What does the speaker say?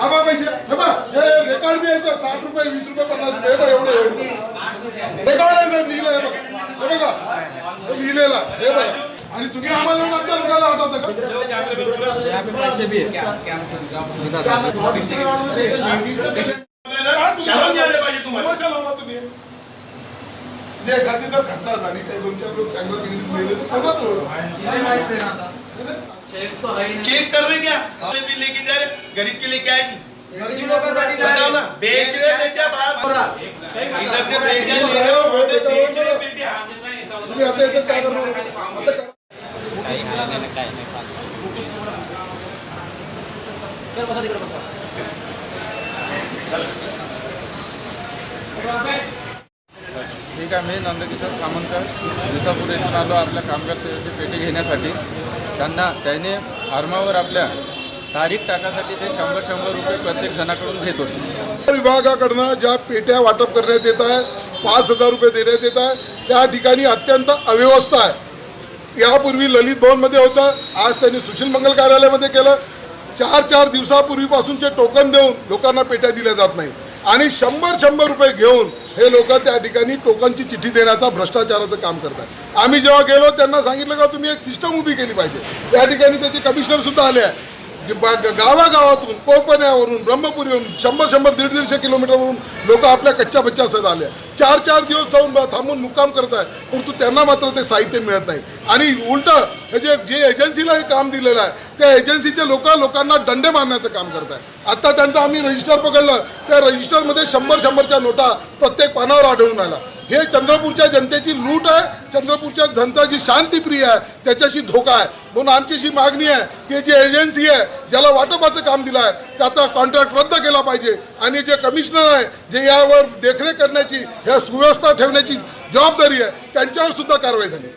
हा बा पैसे. हे बा हे रेकॉर्ड बी यायचं. साठ रुपये वीस रुपये पन्नास रुपये. हे बा एवढे एवढे. रेकॉर्ड आहे साहेब लिहिलं हे बघा. हे बघा. हे लिहिलेलं आहे. हे बघा. आणि तुम्ही आम्हाला येऊन आमच्या लोकांना का काय तुम्ही शरम द्यायला पाहिजे तुम्हाला. तमाशा लावला तुम्ही. जे एखादी जर घटना झाली काही दोन चार लोक चांगलं तिकडे गेले तर सोबत होईल. चेक कर रहे क्या? भी लेके जा रहे। गरीब के लिए क्या है? बताओ ना। बेच रहे बेटा बाहर। इधर से बेच रहे ले रहे हो वहाँ पे बेच रहे बेटा तुम्ही आता इथे काय करणार आता करा. ठीक आहे मी नंदकिशोर कामनकर विसापूर येथून आलो आपल्या कामगार सेवेची पेटी घेण्यासाठी. त्यांना त्याने फार्मावर आपल्या तारीख टाकासाठी ते शंभर शंभर रुपये प्रत्येक जणाकडून घेत होते. विभागाकडनं ज्या पेट्या वाटप करण्यात येत आहे पाच हजार रुपये देण्यात येत आहे त्या ठिकाणी अत्यंत अव्यवस्था आहे. यापूर्वी ललित भवनमध्ये होतं आज त्यांनी सुशील मंगल कार्यालयामध्ये केलं. चार चार दिवसापूर्वीपासूनचे टोकन देऊन लोकांना पेट्या दिल्या जात नाही आणि शंभर शंभर रुपये घेऊन हे लोक त्या ठिकाणी टोकनची चिठ्ठी देण्याचा भ्रष्टाचाराचं काम करतात. आम्ही जेव्हा गेलो त्यांना सांगितलं का तुम्ही एक सिस्टम उभी केली पाहिजे. त्या ठिकाणी त्याचे कमिशनर सुद्धा आले आहे. गावागावातून कोपण्यावरून ब्रह्मपुरीवरून शंभर शंभर दीड दीडशे किलोमीटरवरून लोक आपल्या कच्च्या बच्च्या आले चार चार दिवस जाऊन थांबून मुक्काम करत आहे परंतु त्यांना मात्र ते साहित्य मिळत नाही. आणि उलट हे जे जे एजन्सीला हे काम दिलेलं आहे त्या एजन्सीचे लोक लोकांना दंडे मारण्याचं काम करत आहे. आत्ता त्यांचं आम्ही रजिस्टर पकडलं त्या रजिस्टरमध्ये शंभर शंभरच्या नोटा प्रत्येक पानावर आढळून आल्या. हे चंद्रपूरच्या जनतेची लूट आहे चंद्रपूरच्या जनता जी शांतीप्रिय आहे त्याच्याशी धोका आहे. म्हणून आमची अशी मागणी आहे की जी एजन्सी आहे ज्याला वाटपाचं काम दिलं आहे त्याचा कॉन्ट्रॅक्ट रद्द केला पाहिजे. आणि जे कमिशनर आहे जे यावर देखरेख करण्याची ह्या सुव्यवस्था ठेवण्याची जबाबदारी आहे त्यांच्यावर सुद्धा कारवाई झाली.